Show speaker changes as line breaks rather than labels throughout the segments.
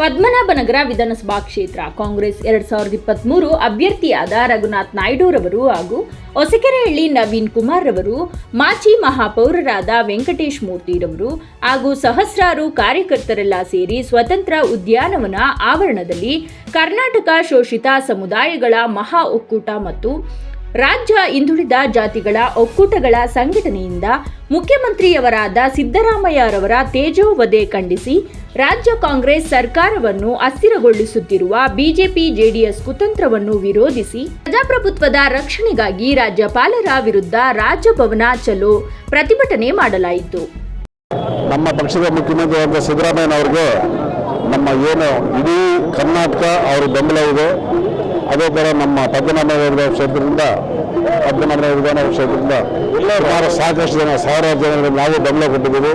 ಪದ್ಮನಾಭನಗರ ವಿಧಾನಸಭಾ ಕ್ಷೇತ್ರ. ಕಾಂಗ್ರೆಸ್ ಎರಡ್ ಸಾವಿರದ ಇಪ್ಪತ್ಮೂರು ಅಭ್ಯರ್ಥಿಯಾದ ರಘುನಾಥ್ ನಾಯ್ಡುರವರು ಹಾಗೂ ಹೊಸಕೆರೆಹಳ್ಳಿ ನವೀನ್ ಕುಮಾರ್ ರವರು, ಮಾಜಿ ಮಹಾಪೌರರಾದ ವೆಂಕಟೇಶ್ ಮೂರ್ತಿರವರು ಹಾಗೂ ಸಹಸ್ರಾರು ಕಾರ್ಯಕರ್ತರೆಲ್ಲ ಸೇರಿ ಸ್ವತಂತ್ರ ಉದ್ಯಾನವನ ಆವರಣದಲ್ಲಿ ಕರ್ನಾಟಕ ಶೋಷಿತ ಸಮುದಾಯಗಳ ಮಹಾ ಒಕ್ಕೂಟ ಮತ್ತು ರಾಜ್ಯ ಹಿಂದುಳಿದ ಜಾತಿಗಳ ಒಕ್ಕೂಟಗಳ ಸಂಘಟನೆಯಿಂದ ಮುಖ್ಯಮಂತ್ರಿಯವರಾದ ಸಿದ್ದರಾಮಯ್ಯರವರ ತೇಜೋವಧೆ ಖಂಡಿಸಿ ರಾಜ್ಯ ಕಾಂಗ್ರೆಸ್ ಸರ್ಕಾರವನ್ನು ಅಸ್ಥಿರಗೊಳಿಸುತ್ತಿರುವ ಬಿಜೆಪಿ ಜೆಡಿಎಸ್ ಕುತಂತ್ರವನ್ನು ವಿರೋಧಿಸಿ ಪ್ರಜಾಪ್ರಭುತ್ವದ ರಕ್ಷಣೆಗಾಗಿ ರಾಜ್ಯಪಾಲರ ವಿರುದ್ಧ ರಾಜಭವನ ಚಲೋ ಪ್ರತಿಭಟನೆ ಮಾಡಲಾಯಿತು.
ನಮ್ಮ ಪಕ್ಷದ ಮುಖ್ಯಮಂತ್ರಿಯಾದ ಸಿದ್ದರಾಮಯ್ಯನವರಿಗೆ ನಮ್ಮ ಏನು ಇಡೀ ಕರ್ನಾಟಕ ಅವರು ಬೆಂಬಲ ಇದೆ. ಅದೇ ಥರ ನಮ್ಮ ಪದ್ಮನಾಭ ಕ್ಷೇತ್ರದಿಂದ, ಪದ್ಮನಾಭ ವಿಧಾನ ಕ್ಷೇತ್ರದಿಂದ ಸುಮಾರು ಸಾಕಷ್ಟು ಜನ, ಸಾವಿರಾರು ಜನರಿಗೆ ನಾವು ಬೆಂಬಲ ಕೊಟ್ಟಿದ್ದೀವಿ.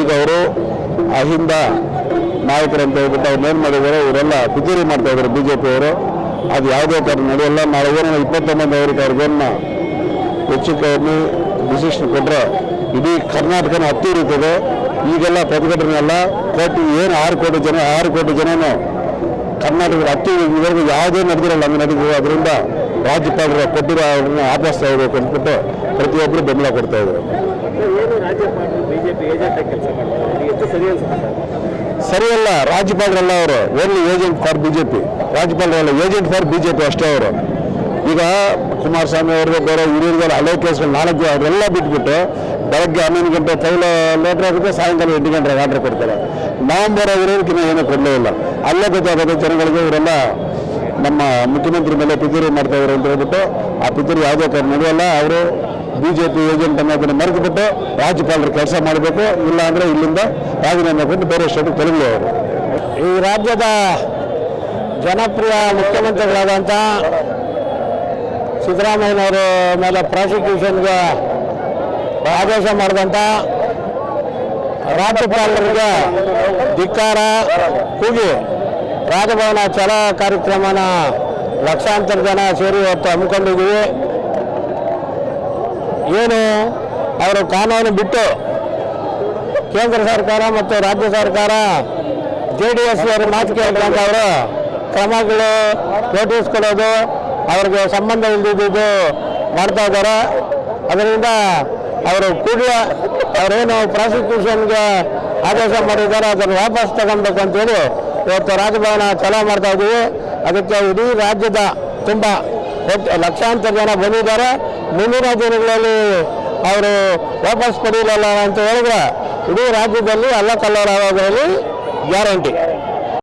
ಈಗ ಅವರು ಅಹಿಂದ ನಾಯಕರು ಅಂತ ಹೇಳ್ಬಿಟ್ಟು ಅವ್ರು ಏನು ಮಾಡಿದ್ದಾರೆ, ಇವರೆಲ್ಲ ಪಿತೂರಿ ಮಾಡ್ತಾ ಇದ್ದಾರೆ ಬಿ ಜೆ ಪಿಯವರು ಅದು ಯಾವುದೇ ಥರ ನಡೆಯಲ್ಲ. ನಾಳೆ ಏನೋ ಇಪ್ಪತ್ತೊಂಬತ್ತು ಅವರಿಗೆ ಅವ್ರಿಗೇನು ಹೆಚ್ಚು ಕಮ್ಮಿ ಡಿಸಿಷನ್ ಕೊಟ್ಟರೆ ಇಡೀ ಕರ್ನಾಟಕನ ಹತ್ತಿರುತ್ತದೆ ಈಗೆಲ್ಲ ಪ್ರತಿಭಟನೆ ಎಲ್ಲ ಕೋಟಿ, ಏನು ಆರು ಕೋಟಿ ಜನ, ಆರು ಕೋಟಿ ಜನನು ಕರ್ನಾಟಕದ ಅತಿ ಇದುವರೆಗೂ ಯಾವುದೇ ನಡೆದಿರಲ್ಲ ಹಂಗೆ ನಡೆದಿದೆ ಅದರಿಂದ ರಾಜ್ಯಪಾಲರು ಕೊಟ್ಟಿರೋ ಅವ್ರನ್ನ ವಾಪಸ್ ತಗೋಬೇಕು ಅಂದ್ಬಿಟ್ಟು ಪ್ರತಿಯೊಬ್ಬರು ಬೆಂಬಲ ಕೊಡ್ತಾ ಇದ್ದಾರೆ. ಸರಿಯಲ್ಲ ರಾಜ್ಯಪಾಲರಲ್ಲ ಅವರು. Only agent for BJP. ರಾಜ್ಯಪಾಲರಲ್ಲ agent for BJP ಅಷ್ಟೇ ಅವರು. ಈಗ ಕುಮಾರಸ್ವಾಮಿ ಅವ್ರಿಗೆ ಬೇರೆ ಹಿರಿಯರಿಗೆಲ್ಲ ಹಳೆ ಕೇಸ್ಗಳು ನಾಲ್ಕು ಅವರೆಲ್ಲ ಬಿಟ್ಬಿಟ್ಟು ಬೆಳಗ್ಗೆ ಹನ್ನೊಂದು ಗಂಟೆ ತೈಲ ಲೇಟ್ರ್ ಆಗುತ್ತೆ ಸಾಯಂಕಾಲ ಎಂಟು ಗಂಟೆಗೆ ಆರ್ಡರ್ ಕೊಡ್ತಾರೆ. ನವಂಬರ್ ಆಗಿರೋದಕ್ಕಿಂತ ಏನೂ ಕೊಡಲೇ ಇಲ್ಲ. ಅಲ್ಲೇ ಗೊತ್ತಾಗುತ್ತೆ ಜನಗಳಿಗೆ ಇವರೆಲ್ಲ ನಮ್ಮ ಮುಖ್ಯಮಂತ್ರಿ ಮೇಲೆ ಪಿತೂರಿ ಮಾಡ್ತಾ ಇದ್ದಾರೆ ಅಂತ ಹೇಳ್ಬಿಟ್ಟು ಆ ಪಿತೂರಿ ಯಾವುದೇ ಕಾರಣ ನಡೆಯಲ್ಲ, ಅವರು ಬಿ ಜೆ ಪಿ ಏಜೆಂಟ್ ಅನ್ನೋದನ್ನು ಮರೆತುಬಿಟ್ಟು ರಾಜ್ಯಪಾಲರು ಕೆಲಸ ಮಾಡಬೇಕು, ಇಲ್ಲ ಅಂದರೆ ಇಲ್ಲಿಂದ ರಾಜೀನಾಮೆ ಕೊಟ್ಟು ಬೇರೆ ಸ್ಟೇಟಿಗೆ ತೊಲಗಲಿ ಅವರು. ಈ ರಾಜ್ಯದ ಜನಪ್ರಿಯ ಮುಖ್ಯಮಂತ್ರಿಗಳಾದಂಥ ಸಿದ್ದರಾಮಯ್ಯನವರು ಮೇಲೆ ಪ್ರಾಸಿಕ್ಯೂಷನ್ಗೆ ಆದೇಶ ಮಾಡಿದಂಥ ರಾಜ್ಯಪಾಲರಿಗೆ ಧಿಕ್ಕಾರ, ಕೂಗಿ ರಾಜಭವನ ಚಲ ಕಾರ್ಯಕ್ರಮನ ಲಕ್ಷಾಂತರ ಜನ ಸೇರಿ ಇವತ್ತು ಹಮ್ಮಿಕೊಂಡಿದ್ದೀವಿ. ಏನು ಅವರು ಕಾನೂನು ಬಿಟ್ಟು ಕೇಂದ್ರ ಸರ್ಕಾರ ಮತ್ತು ರಾಜ್ಯ ಸರ್ಕಾರ ಜೆ ಡಿ ಎಸ್ ಅವರು ಮಾತು ಕೇಳ್ಕೊಂತ ಅವರು ಕ್ರಮಗಳು ಕೊಡೋದು, ಅವ್ರಿಗೆ ಸಂಬಂಧ ಇಲ್ಲದಿದ್ದು ಮಾಡ್ತಾ ಇದ್ದಾರೆ. ಅದರಿಂದ ಅವರು ಕೂಡಲೇ ಅವರೇನು ಪ್ರಾಸಿಕ್ಯೂಷನ್ಗೆ ಆದೇಶ ಮಾಡಿದ್ದಾರೆ, ಅದನ್ನು ವಾಪಸ್ ಅಂತ ಅಂತೇಳಿ ಇವತ್ತು ರಾಜಭವನ ಚಲೋ ಮಾಡ್ತಾ ಇದ್ದೀವಿ. ಅದಕ್ಕೆ ಇಡೀ ರಾಜ್ಯದ ತುಂಬ ಲಕ್ಷಾಂತರ ಜನ ಬಂದಿದ್ದಾರೆ. ಮುಂದಿನ ದಿನಗಳಲ್ಲಿ ಅವರು ವಾಪಸ್ ಪಡೆಯಲಿಲ್ಲ ಅಂತ ಹೇಳಿದ್ರೆ ಇಡೀ ರಾಜ್ಯದಲ್ಲಿ ಅಲ್ಲ ಕಲ್ಲರ ಆಗೋದ್ರಲ್ಲಿ ಗ್ಯಾರಂಟಿ.